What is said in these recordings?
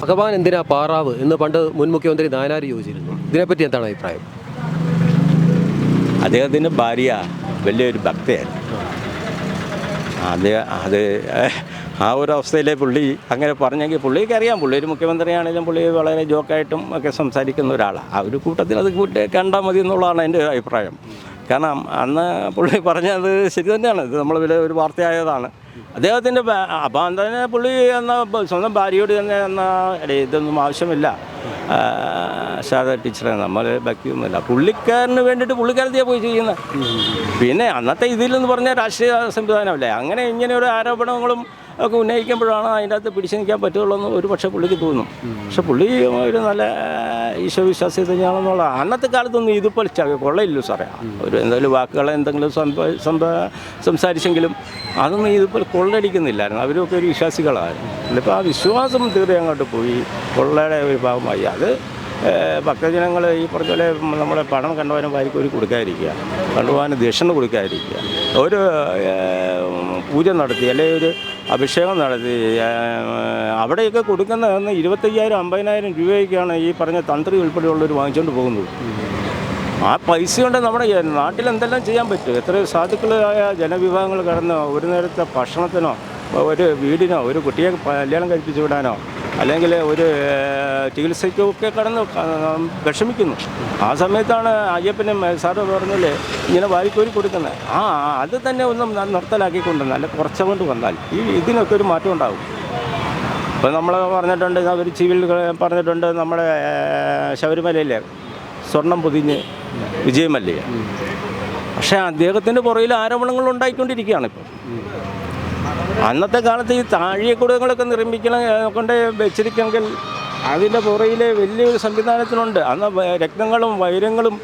ഭഗവാൻ എന്തിനാ പാറാവ് എന്ന് പണ്ട് മുൻ മുഖ്യമന്ത്രി നായനാർ ചോദിച്ചിരുന്നു. ഇതിനെപ്പറ്റി എന്താണ് അഭിപ്രായം? അദ്ദേഹത്തിന്റെ ഭാര്യ വലിയൊരു ഭക്തയാണ്. അത് അത് ആ ഒരു അവസ്ഥയിലെ പുള്ളി അങ്ങനെ പറഞ്ഞെങ്കിൽ പുള്ളിക്ക് അറിയാം. പുള്ളി ഒരു മുഖ്യമന്ത്രിയാണെങ്കിലും പുള്ളി വളരെ ജോക്കായിട്ടും ഒക്കെ സംസാരിക്കുന്ന ഒരാളാണ് ആ ഒരു കൂട്ടത്തിൽ അത് കൂട്ടി കണ്ടാൽ മതി എന്നുള്ളതാണ് എന്റെ അഭിപ്രായം. കാരണം അന്ന് പുള്ളി പറഞ്ഞത് ശരി തന്നെയാണ്. ഇത് നമ്മൾ വലിയ ഒരു വാർത്തയായതാണ്. അദ്ദേഹത്തിന്റെ അപ്പം തന്നെ പുള്ളി എന്ന സ്വന്തം ഭാര്യയോട് തന്നെ എന്ന ഇതൊന്നും ആവശ്യമില്ല. ശാദ ശാരദ ടീച്ചറെ നമ്മൾ ഭക്തിയൊന്നുമില്ല പുള്ളിക്കാരന് വേണ്ടിയിട്ട് പുള്ളിക്കാരത്തിയാണ് പോയി ചെയ്യുന്നത്. പിന്നെ അന്നത്തെ ഇതിലെന്ന് പറഞ്ഞാൽ രാഷ്ട്രീയ സംവിധാനമല്ലേ അങ്ങനെ ഇങ്ങനെ ഒരു ആരോപണങ്ങളും ഒക്കെ ഉന്നയിക്കുമ്പോഴാണ് അതിന്റെ അകത്ത് പിടിച്ചു നിൽക്കാൻ പറ്റുള്ളൂ എന്ന് ഒരു പക്ഷേ പുള്ളിക്ക് തോന്നും. പക്ഷെ പുള്ളി ഒരു നല്ല ഈശ്വവിശ്വാസി തന്നെയാണെന്നുള്ള അന്നത്തെ കാലത്തൊന്നും ഇതുപോലെ പൊളിച്ചാൽ കൊള്ളയില്ലോ സാറേ. ഒരു എന്തെങ്കിലും വാക്കുകൾ എന്തെങ്കിലും സംസാരിച്ചെങ്കിലും അതൊന്നും ഇതുപോലെ കൊള്ളടിക്കുന്നില്ലായിരുന്നു അവരൊക്കെ ഒരു വിശ്വാസികളായിരുന്നു ഇപ്പോൾ ആ വിശ്വാസം തീരെ അങ്ങോട്ട് പോയി. കൊള്ളയുടെ ഒരു ഭാഗമായി. അത് ഭക്തജനങ്ങൾ ഈ പറഞ്ഞ പോലെ നമ്മളെ പണം കണ്ടുപോകാനും വാരിക്കോരി കൊടുക്കാതിരിക്കുക. കണ്ടുപോകാനും ദക്ഷിണ കൊടുക്കാതിരിക്കുക. ഒരു പൂജ നടത്തി അല്ലെങ്കിൽ ഒരു അഭിഷേകം നടത്തി. അവിടെയൊക്കെ കൊടുക്കുന്ന ഇരുപത്തയ്യായിരം അമ്പതിനായിരം രൂപയൊക്കെയാണ് ഈ പറഞ്ഞ തന്ത്രി ഉൾപ്പെടെയുള്ളവർ വാങ്ങിച്ചുകൊണ്ട് പോകുന്നത്. ആ പൈസ കൊണ്ട് നമ്മുടെ നാട്ടിൽ എന്തെല്ലാം ചെയ്യാൻ പറ്റും? എത്ര സാധുക്കളായ ജനവിഭാഗങ്ങൾ കടന്ന് ഒരു നേരത്തെ ഭക്ഷണത്തിനോ ഒരു വീടിനോ ഒരു കുട്ടിയെ കല്യാണം കഴിപ്പിച്ചു വിടാനോ അല്ലെങ്കിൽ ഒരു ചികിത്സയ്ക്കൊക്കെ കടന്ന് വിഷമിക്കുന്നു. ആ സമയത്താണ് അയ്യപ്പനും സാറ് പറഞ്ഞല്ലേ ഇങ്ങനെ വാരിക്കോരി കൊടുക്കുന്നത്. ആ അത് തന്നെ ഒന്നും നിർത്തലാക്കിക്കൊണ്ട് നല്ല കുറച്ചുകൊണ്ട് വന്നാൽ ഈ ഇതിനൊക്കെ ഒരു മാറ്റം ഉണ്ടാകും ഇപ്പം നമ്മൾ പറഞ്ഞിട്ടുണ്ട് അവർ സിവിൽ പറഞ്ഞിട്ടുണ്ട് നമ്മുടെ ശബരിമലയിലെ സ്വർണം പൊതിഞ്ഞ് വിജയമല്ലേ? പക്ഷേ അദ്ദേഹത്തിന്റെ പുറയിൽ ആരോപണങ്ങൾ ഉണ്ടായിക്കൊണ്ടിരിക്കുകയാണ് ഇപ്പോൾ അന്നത്തെ കാലത്ത് ഈ താഴിയക്കുടങ്ങളൊക്കെ നിർമ്മിക്കണം കൊണ്ട് വെച്ചിരിക്കെങ്കിൽ അതിന്റെ പുറയിലെ വലിയൊരു സംവിധാനത്തിനുണ്ട്. അന്ന് രക്തങ്ങളും വൈരങ്ങളും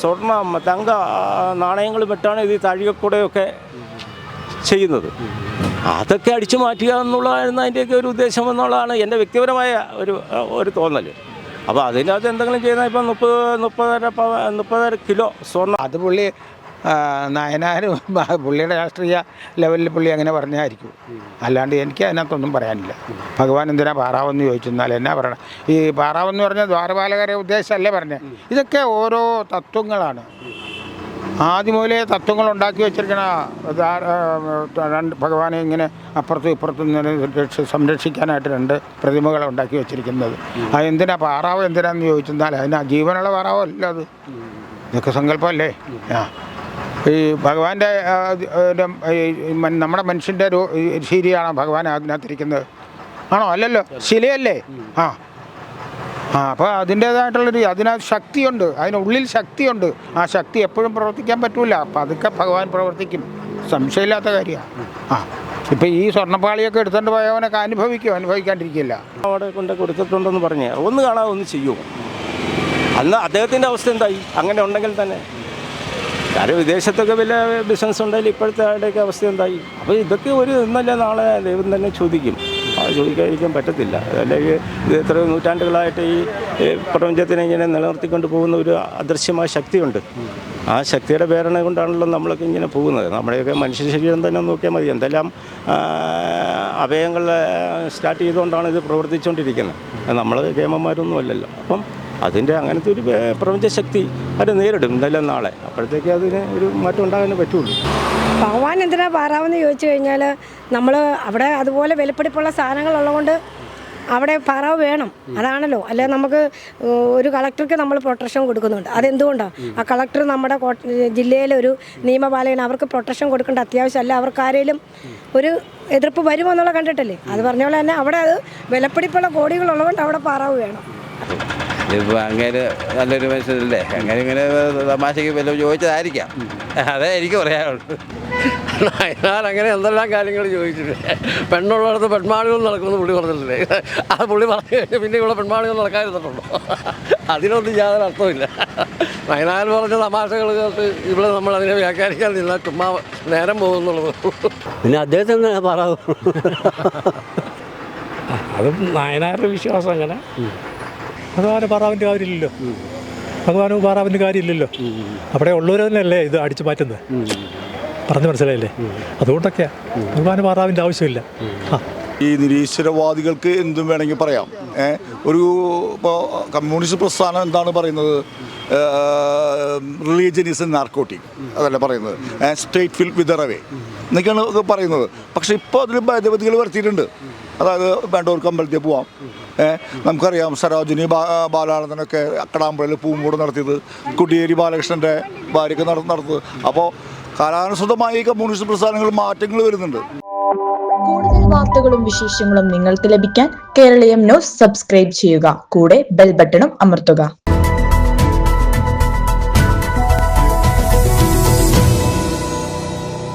സ്വർണ തങ്ക നാണയങ്ങളും ഇട്ടാണ് ഇത് താഴികക്കുടയൊക്കെ ചെയ്യുന്നത്. അതൊക്കെ അടിച്ചു മാറ്റുക എന്നുള്ളതായിരുന്നു അതിന്റെയൊക്കെ ഒരു ഉദ്ദേശം എന്നുള്ളതാണ് എന്റെ വ്യക്തിപരമായ ഒരു ഒരു തോന്നൽ അപ്പോൾ അതിനകത്ത് എന്തെങ്കിലും ചെയ്യുന്ന ഇപ്പം മുപ്പത് മുപ്പതര മുപ്പതര കിലോ സ്വർണം അത് പുള്ളി നായനാരും പുള്ളിയുടെ രാഷ്ട്രീയ ലെവലിൽ പുള്ളി അങ്ങനെ പറഞ്ഞായിരിക്കും. അല്ലാണ്ട് എനിക്ക് അതിനകത്തൊന്നും പറയാനില്ല. ഭഗവാൻ എന്തിനാ പാറാവെന്ന് ചോദിച്ചെന്നാൽ എന്നാ പറയണം? ഈ പാറാവെന്ന് പറഞ്ഞാൽ ദ്വാരപാലകരെ ഉദ്ദേശമല്ലേ പറഞ്ഞത് ഇതൊക്കെ ഓരോ തത്വങ്ങളാണ്. ആദ്യം മുതലേ തത്വങ്ങൾ ഉണ്ടാക്കി വെച്ചിരിക്കണ രണ്ട് ഭഗവാനെ ഇങ്ങനെ അപ്പുറത്തും ഇപ്പുറത്തും സംരക്ഷിക്കാനായിട്ട് രണ്ട് പ്രതിമകൾ ഉണ്ടാക്കി വെച്ചിരിക്കുന്നത്. അത് എന്തിനാ പാറാവ് എന്തിനാന്ന് ചോദിച്ചെന്നാൽ അതിനാ ജീവനുള്ള പാറാവോ അല്ല അത്. ഇതൊക്കെ സങ്കല്പമല്ലേ? ആ. ഈ ഭഗവാന്റെ നമ്മുടെ മനുഷ്യന്റെ ഒരു ശരിയാണോ ഭഗവാൻ അതിനകത്തിരിക്കുന്നത്. ആണോ? അല്ലല്ലോ. ശിലയല്ലേ? ആ. ആ അപ്പോൾ അതിന്റേതായിട്ടുള്ളൊരു അതിനകത്ത് ശക്തിയുണ്ട്. അതിനുള്ളിൽ ശക്തിയുണ്ട്. ആ ശക്തി എപ്പോഴും പ്രവർത്തിക്കാൻ പറ്റൂല. അപ്പം അതൊക്കെ ഭഗവാൻ പ്രവർത്തിക്കും. സംശയമില്ലാത്ത കാര്യമാണ് ആ. ഇപ്പം ഈ സ്വർണപ്പാളിയൊക്കെ എടുത്തുകൊണ്ട് പോയവനൊക്കെ അനുഭവിക്കും. അനുഭവിക്കാണ്ടിരിക്കില്ല. അവിടെ കൊണ്ട് കൊടുത്തിട്ടുണ്ടെന്ന് പറഞ്ഞ്. ഒന്ന് കാണാതെ ഒന്ന് ചെയ്യുമോ അന്ന് അദ്ദേഹത്തിന്റെ അവസ്ഥ എന്തായി? അങ്ങനെ ഉണ്ടെങ്കിൽ തന്നെ. കാര്യം വിദേശത്തൊക്കെ വലിയ ബിസിനസ് ഉണ്ടെങ്കിൽ ഇപ്പോഴത്തെ ആളുടെയൊക്കെ അവസ്ഥ എന്തായി? അപ്പോൾ ഇതൊക്കെ ഒരു ഇന്നല്ല നാളെ ദൈവം തന്നെ ചോദിക്കും. അത് ചോദിക്കാതിരിക്കാൻ പറ്റത്തില്ല. അല്ലെങ്കിൽ ഇത് എത്ര നൂറ്റാണ്ടുകളായിട്ട് ഈ പ്രപഞ്ചത്തിനെ ഇങ്ങനെ നിലനിർത്തിക്കൊണ്ട് പോകുന്ന ഒരു അദൃശ്യമായ ശക്തിയുണ്ട്. ആ ശക്തിയുടെ പ്രേരണ കൊണ്ടാണല്ലോ നമ്മളൊക്കെ ഇങ്ങനെ പോകുന്നത്. നമ്മുടെയൊക്കെ മനുഷ്യ ശരീരം തന്നെ നോക്കിയാൽ മതി. എന്തെല്ലാം അവയങ്ങൾ സ്റ്റാർട്ട് ചെയ്തുകൊണ്ടാണ് ഇത് പ്രവർത്തിച്ചുകൊണ്ടിരിക്കുന്നത്. നമ്മൾ കേമന്മാരൊന്നും അല്ലല്ലോ. അപ്പം അതിന്റെ അങ്ങനത്തെ ഒരു പ്രപഞ്ചശക്തി അത് നേരിടും നല്ല നാളെ. അപ്പോഴത്തേക്ക് അതിന് ഒരു മാറ്റം ഉണ്ടാകാനേ പറ്റുള്ളൂ. ഭഗവാൻ എന്തിനാ പാറാവെന്ന് ചോദിച്ചു കഴിഞ്ഞാൽ നമ്മൾ അവിടെ അതുപോലെ വിലപ്പിടിപ്പുള്ള സാധനങ്ങളുള്ളതുകൊണ്ട് അവിടെ പാറാവ് വേണം. അതാണല്ലോ. അല്ലെ നമുക്ക് ഒരു കളക്ടർക്ക് നമ്മൾ പ്രൊട്ടക്ഷൻ കൊടുക്കുന്നുണ്ട്. അതെന്തുകൊണ്ടാണ് ആ കളക്ടർ നമ്മുടെ ജില്ലയിലെ ഒരു നിയമപാലകൻ അവർക്ക് പ്രൊട്ടക്ഷൻ കൊടുക്കേണ്ട അത്യാവശ്യമല്ല. അവർക്ക് ആരെങ്കിലും ഒരു എതിർപ്പ് വരുമോ എന്നുള്ള കണ്ടിട്ടല്ലേ? അത് പറഞ്ഞ പോലെ തന്നെ അവിടെ അത് വിലപ്പിടിപ്പുള്ള കോടികളുള്ളതുകൊണ്ട് അവിടെ പാറാവ് വേണം. ഇതിപ്പോൾ അങ്ങനെ നല്ലൊരു മനുഷ്യരല്ലേ? അങ്ങനെ ഇങ്ങനെ തമാശയ്ക്ക് വല്ലതും ചോദിച്ചതായിരിക്കാം. അതേ എനിക്ക് പറയാനുള്ളൂ. ഞാൻ അങ്ങനെ എന്തെല്ലാം കാര്യങ്ങൾ ചോദിച്ചിട്ടുണ്ട് പെണ്ണുള്ളടത്ത് പെൺമാളികൾ നടക്കുമെന്ന് പുള്ളി പറഞ്ഞിട്ടില്ലേ? ആ പുള്ളി പറഞ്ഞു കഴിഞ്ഞാൽ പിന്നെ ഇവിടെ പെൺമാളികൾ നടക്കാതിരുന്നിട്ടുണ്ടോ? അതിനൊന്നും യാതൊരു അർത്ഥമില്ല വയനാട് പറഞ്ഞ തമാശകൾ കേട്ട് ഇവിടെ നമ്മൾ അതിനെ വ്യാഖ്യാനിക്കാൻ നിന്നാൽ ചുമ്മാ നേരം പോകുന്നുള്ളത് പിന്നെ അദ്ദേഹത്തിന് പറയാം അതും നായനാരുടെ വിശ്വാസം അങ്ങനെ. ഭഗവാന് പാറാവിന്റെ കാര്യമില്ലല്ലോ. ഭഗവാന് പാറാവിന്റെ കാര്യമില്ലല്ലോ. അവിടെ ഉള്ളവർ തന്നെയല്ലേ ഇത് അടിച്ചു മാറ്റുന്നത്? പറഞ്ഞു മനസ്സിലായില്ലേ? അതുകൊണ്ടൊക്കെയാ. ഭഗവാന് പാറാവിന്റെ ആവശ്യമില്ല. ഈ നിരീശ്വരവാദികൾക്ക് എന്തും വേണമെങ്കിൽ പറയാം. ഒരു ഇപ്പോൾ കമ്മ്യൂണിസ്റ്റ് പ്രസ്ഥാനം എന്താണ് പറയുന്നത്? Religion is narcotic. അതല്ല പറയുന്നത്. സ്റ്റേറ്റ് ഫിൽ വിതറവേ എന്നൊക്കെയാണ് പറയുന്നത്. പക്ഷേ ഇപ്പോൾ അതിലും ഭേദഗതികൾ വരുത്തിയിട്ടുണ്ട്. അതായത് വേണ്ടവർക്ക് അമ്പലത്തിൽ പോവാം. നമുക്കറിയാം സരോജിനി ബാലാനന്ദനൊക്കെ അക്കടാമ്പുഴയിൽ പൂമ്പൂട് നടത്തിയത് കുടിയേരി ബാലകൃഷ്ണന്റെ ഭാര്യയ്ക്ക് നട നടത്തുന്നത് അപ്പോൾ കാലാനുസൃതമായി കമ്മ്യൂണിസ്റ്റ് പ്രസ്ഥാനങ്ങൾ മാറ്റങ്ങൾ വരുന്നുണ്ട്. കൂടുതൽ വാർത്തകളും വിശേഷങ്ങളും നിങ്ങൾക്ക് ലഭിക്കാൻ കേരളീയം ന്യൂസ് സബ്സ്ക്രൈബ് ചെയ്യുക. കൂടെ ബെൽ ബട്ടണും അമർത്തുക.